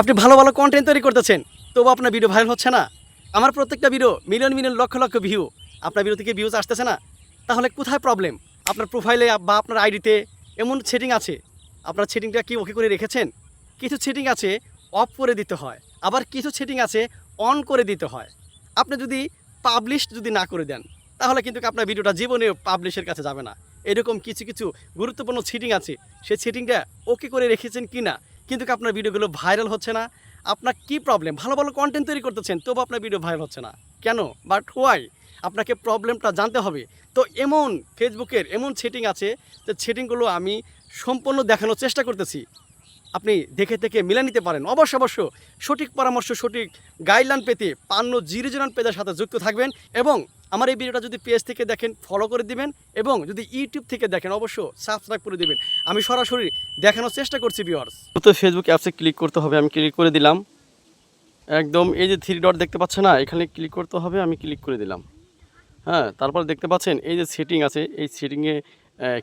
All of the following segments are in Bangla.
আপনি ভালো ভালো কন্টেন্ট তৈরি করতেছেন তবু আপনার ভিডিও ভাইরাল হচ্ছে না। আমার প্রত্যেকটা video million million lakh lakh view আপনার ভিডিও থেকে ভিউজ আসতেছে না। তাহলে কোথায় প্রবলেম আপনার প্রোফাইলে বা আপনার আইডিতে এমন সেটিং আছে। আপনার সেটিংটা কি ওকে করে রেখেছেন? কিছু সেটিং আছে অফ করে দিতে হয়। আবার কিছু সেটিং আছে অন করে দিতে হয়। আপনি যদি পাবলিশ যদি না করে দেন, তাহলে কিন্তু আপনার ভিডিওটা জীবনে পাবলিশের কাছে যাবে না। এরকম কিছু কিছু গুরুত্বপূর্ণ সেটিং আছে। সেই সেটিংটা ওকে করে রেখেছেন কি না কিন্তু আপনার ভিডিওগুলো ভাইরাল হচ্ছে না? আপনার কি প্রবলেম ভালো ভালো কন্টেন্ট তৈরি করতেছেন, তবু আপনার ভিডিও ভাইরাল হচ্ছে না। কেন? বাট হোয়াই আপনাকে প্রবলেমটা জানতে হবে। তো এমন ফেসবুকের এমন সেটিং আছে, যে সেটিংগুলো আমি সম্পূর্ণ দেখানোর চেষ্টা করতেছি। আপনি দেখে থেকে মিলে নিতে পারেন। অবশ্য অবশ্য সঠিক পরামর্শ, সঠিক গাইডলাইন পেতে পান্ন জিরো জিরো পেজের সাথে যুক্ত থাকবেন এবং আমার এই ভিডিওটা যদি পেজ থেকে দেখেন ফলো করে দিবেন এবং যদি ইউটিউব থেকে দেখেন, অবশ্য সাবস্ক্রাইব করে দিবেন। আমি সরাসরি দেখানোর চেষ্টা করছি ভিউয়ার্স তো ফেসবুক অ্যাপসে ক্লিক করতে হবে, আমি ক্লিক করে দিলাম। একদম এই যে থ্রি ডট দেখতে পাচ্ছেন না, এখানে ক্লিক করতে হবে, আমি ক্লিক করে দিলাম। হ্যাঁ তারপর দেখতে পাচ্ছেন, এই যে সেটিং আছে, এই সেটিংয়ে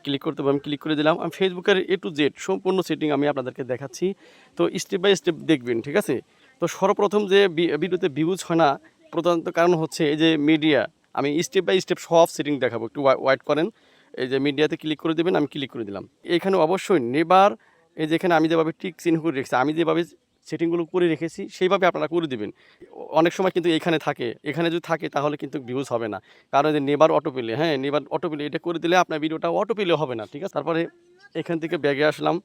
ক্লিক করতে হবে, আমি ক্লিক করে দিলাম। আমি ফেসবুকের এ টু জেড সম্পূর্ণ সেটিং আমি আপনাদেরকে দেখাচ্ছি। তো স্টেপ বাই স্টেপ দেখবেন, ঠিক আছে? তো সর্বপ্রথম যে ভিডিওতে ভিউজ হয় না, প্রধানত কারণ হচ্ছে এই যে মিডিয়া আমি স্টেপ বাই স্টেপ সব সেটিং দেখাবো। একটু ওয়াইট করেন। এই যে মিডিয়াতে ক্লিক করে দেবেন, আমি ক্লিক করে দিলাম। এখানে অবশ্যই নেবার এই যেখানে আমি যেভাবে টিক চিহ্ন করে রেখেছি, আমি যেভাবে সেটিংগুলো করে রেখেছি, সেইভাবে আপনারা করে দিবেন। অনেক সময় কিন্তু এখানে থাকে। এখানে যদি থাকে, তাহলে কিন্তু ভিউজ হবে না। কারণ যে নেবার অটো পেলে হ্যাঁ নেবার অটো পেলে এটা করে দিলে আপনার ভিডিওটা অটো পেলে হবে না, ঠিক আছে? তারপরে এখান থেকে ব্যাগে আসলাম।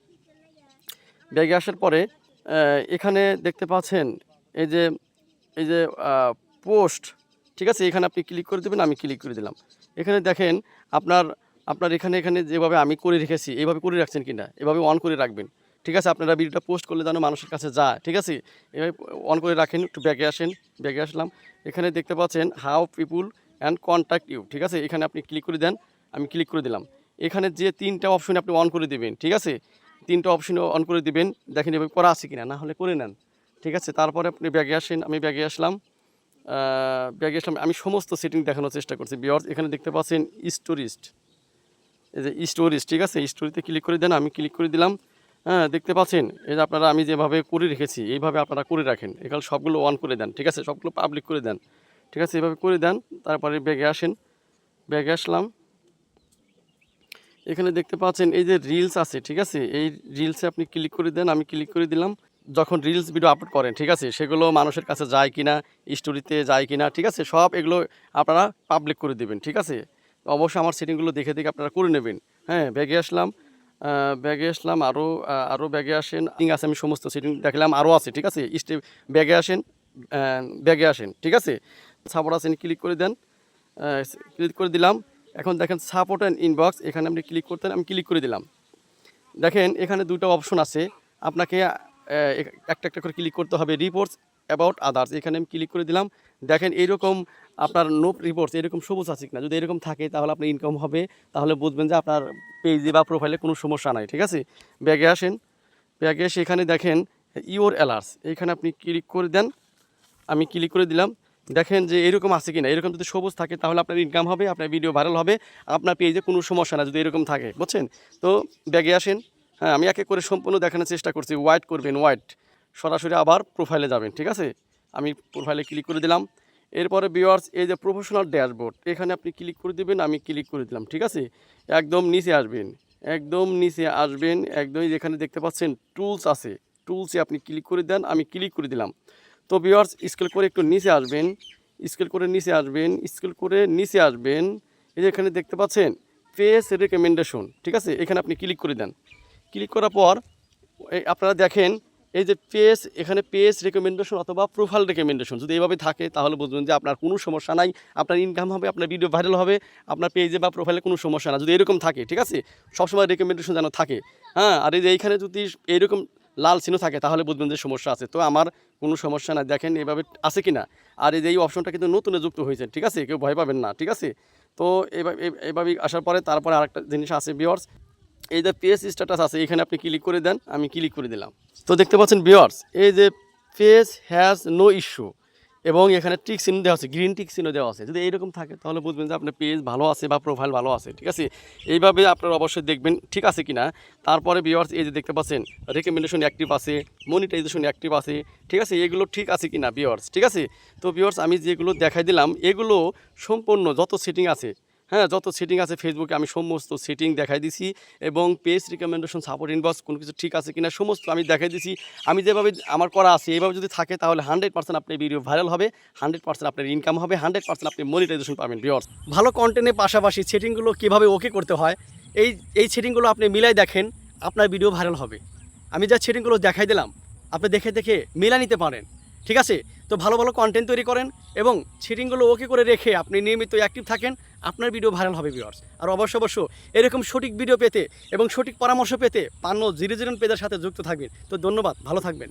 ব্যাগে আসার পরে এখানে দেখতে পাচ্ছেন, এই যে এই যে পোস্ট ঠিক আছে, এখানে আপনি ক্লিক করে দেবেন, আমি ক্লিক করে দিলাম। এখানে দেখেন, আপনার আপনার এখানে এখানে যেভাবে আমি করে রেখেছি এইভাবে করে রাখছেন কিনা? এভাবে অন করে রাখবেন। ঠিক আছে, আপনারা ভিডিওটা পোস্ট করলে যেন মানুষের কাছে যায়। ঠিক আছে, এভাবে অন করে রাখেন, একটু ব্যাগে আসেন ব্যাগে আসলাম। এখানে দেখতে পাচ্ছেন how people and contact you ঠিক আছে, এখানে আপনি ক্লিক করে দেন, আমি ক্লিক করে দিলাম। এখানে যে তিনটা অপশন আপনি অন করে দেবেন, ঠিক আছে? তিনটা অপশন অন করে দিবেন, দেখেন এভাবে করা আছে কিনা, না হলে করে নেন। ঠিক আছে, তারপরে আপনি ব্যাগে আসেন, আমি ব্যাগে আসলাম। ব্যাগে আসলাম আমি সমস্ত সেটিং দেখানোর চেষ্টা করছি। বিয়ার্স এখানে দেখতে পাচ্ছেন স্টোরিস্ট এই যে স্টোরিজ ঠিক আছে? স্টোরিতে ক্লিক করে দেন, আমি ক্লিক করে দিলাম। হ্যাঁ দেখতে পাচ্ছেন? এই যে আপনারা, আমি যেভাবে করে রেখেছি, এইভাবে আপনারা করে রাখেন। এখানে সবগুলো অন করে দেন, ঠিক আছে? সবগুলো পাবলিক করে দেন, ঠিক আছে? এভাবে করে দেন, তারপরে ব্যাগে আসেন। ব্যাগে আসলাম। এখানে দেখতে পাচ্ছেন, এই যে রিলস আছে, ঠিক আছে? এই রিলসে আপনি ক্লিক করে দেন, আমি ক্লিক করে দিলাম। যখন রিলস ভিডিও আপলোড করেন, ঠিক আছে? সেগুলো মানুষের কাছে যায় কি না স্টোরিতে যায় কি না ঠিক আছে? সব এগুলো আপনারা পাবলিক করে দেবেন, ঠিক আছে? অবশ্যই আমার সেটিংগুলো দেখে দেখে আপনারা করে নেবেন। হ্যাঁ ব্যাগে আসলাম ব্যাগে আসলাম আরও আরও ব্যাগে আসেন। ঠিক আছে, আমি সমস্ত সেটিং দেখলাম আরও আছে, ঠিক আছে? স্টেপ ব্যাগে আসেন ব্যাগে আসেন, ঠিক আছে? সাপোর্ট আসেন ক্লিক করে দেন ক্লিক করে দিলাম। এখন দেখেন সাপোর্ট অ্যান্ড ইনবক্স এখানে আপনি ক্লিক করতেন, আমি ক্লিক করে দিলাম। দেখেন, এখানে দুটো অপশন আছে। আপনাকে একটা একটা করে ক্লিক করতে হবে রিপোর্টস অ্যাবাউট আদার্স এখানে আমি ক্লিক করে দিলাম। দেখেন এইরকম আপনার নো রিপোর্টস এরকম সবুজ আছে কিনা? যদি এরকম থাকে, তাহলে আপনার ইনকাম হবে। তাহলে বুঝবেন যে আপনার পেজে বা প্রোফাইলে কোনো সমস্যা নাই, ঠিক আছে? ব্যাগে আসেন। ব্যাগে এসে এখানে দেখেন ইওর অ্যালার্স এখানে আপনি ক্লিক করে দেন। আমি ক্লিক করে দিলাম। দেখেন যে এরকম আছে কিনা? এরকম যদি সবুজ থাকে, তাহলে আপনার ইনকাম হবে, আপনার ভিডিও ভাইরাল হবে। আপনার পেজে কোনো সমস্যা না যদি এরকম থাকে, বুঝছেন? তো ব্যাগে আসেন। হ্যাঁ আমি একে করে সম্পূর্ণ দেখানোর চেষ্টা করছি। হোয়াইট করবেন হোয়াইট সরাসরি আবার প্রোফাইলে যাবেন, ঠিক আছে? আমি প্রোফাইলে ক্লিক করে দিলাম। এরপরে ভিউয়ার্স এই যে প্রফেশনাল ড্যাশবোর্ড এখানে আপনি ক্লিক করে দিবেন, আমি ক্লিক করে দিলাম, ঠিক আছে? একদম নিচে আসবেন, একদম নিচে আসবেন, একদম যেখানে দেখতে পাচ্ছেন টুলস আছে। টুলসে আপনি ক্লিক করে দেন, আমি ক্লিক করে দিলাম। তো ভিউয়ার্স স্কেল করে একটু নিচে আসবেন স্কেল করে নিচে আসবেন স্কেল করে নিচে আসবেন। এই যে এখানে দেখতে পাচ্ছেন পেজ রেকমেন্ডেশন ঠিক আছে? এখানে আপনি ক্লিক করে দেন। ক্লিক করার পর আপনারা দেখেন, এই যে পেজ, এখানে পেজ রেকমেন্ডেশন অথবা প্রোফাইল রেকমেন্ডেশন যদি এইভাবে থাকে, তাহলে বুঝবেন যে আপনার কোনো সমস্যা নাই, আপনার ইনকাম হবে, আপনার ভিডিও ভাইরাল হবে, আপনার পেজে বা প্রোফাইলে কোনো সমস্যা না যদি এরকম থাকে, ঠিক আছে? সবসময় রেকমেন্ডেশন যেন থাকে হ্যাঁ? আর এই যে এইখানে যদি এইরকম লাল চিহ্ন থাকে, তাহলে বুঝবেন যে সমস্যা আছে। তো আমার কোনো সমস্যা না দেখেন এভাবে আছে কি না আর এই যে এই অপশনটা কিন্তু নতুনে যুক্ত হয়েছে, ঠিক আছে? কেউ ভয় পাবেন না, ঠিক আছে? তো এভাবে, এভাবেই আসার পরে তারপরে আরেকটা জিনিস আছে বিয়ার্স এই যে পেজ স্ট্যাটাস আছে, এখানে আপনি ক্লিক করে দেন, আমি ক্লিক করে দিলাম। তো দেখতে পাচ্ছেন বিয়ার্স এই যে পেজ হ্যাজ নো ইস্যু এবং এখানে টিক চিহ্ন দেওয়া আছে গ্রিন টিক চিহ্ন দেওয়া আছে। যদি এইরকম থাকে, তাহলে বুঝবেন যে আপনার পেজ ভালো আছে বা প্রোফাইল ভালো আছে, ঠিক আছে? এইভাবে আপনারা অবশ্যই দেখবেন ঠিক আছে কি না তারপরে ভিওয়ার্স এই যে দেখতে পাচ্ছেন রেকমেন্ডেশন অ্যাক্টিভ আছে মনিটাইজেশন অ্যাক্টিভ আছে, ঠিক আছে? এগুলো ঠিক আছে কি না ভিওয়ার্স ঠিক আছে? তো ভিওয়ার্স আমি যেগুলো দেখাই দিলাম, এগুলো সম্পূর্ণ যত সেটিং আছে হ্যাঁ যত সেটিং আছে ফেসবুকে আমি সমস্ত সেটিং দেখাই দিছি এবং পেজ রিকমেন্ডেশন সাপোর্ট ইনবক্স কোনো কিছু ঠিক আছে কিনা সমস্ত আমি দেখাই দিছি। আমি যেভাবে আমার করা আছে এইভাবে যদি থাকে তাহলে হান্ড্রেড পার্সেন্ট আপনার ভিডিও ভাইরাল হবে হান্ড্রেড পার্সেন্ট আপনার ইনকাম হবে হান্ড্রেড পার্সেন্ট আপনি মনিটাইজেশন পাবেন ভিওর্স ভালো কন্টেন্টের পাশাপাশি সেটিংগুলো কীভাবে ওকে করতে হয়, এই এই সেটিংগুলো আপনি মিলাই দেখেন, আপনার ভিডিও ভাইরাল হবে। আমি যা সেটিংগুলো দেখাই দিলাম, আপনি দেখে দেখে মিলা নিতে পারেন, ঠিক আছে? তো ভালো ভালো কন্টেন্ট তৈরি করেন এবং সেটিংগুলো ওকে করে রেখে আপনি নিয়মিত অ্যাক্টিভ থাকেন আপনার ভিডিও ভাইরাল হবে ভিউয়ার্স আর অবশ্য অবশ্য, এরকম সঠিক ভিডিও পেতে এবং সঠিক পরামর্শ পেতে পান্ন জিরো জিরো পেজের সাথে যুক্ত থাকবেন। তো ধন্যবাদ, ভালো থাকবেন।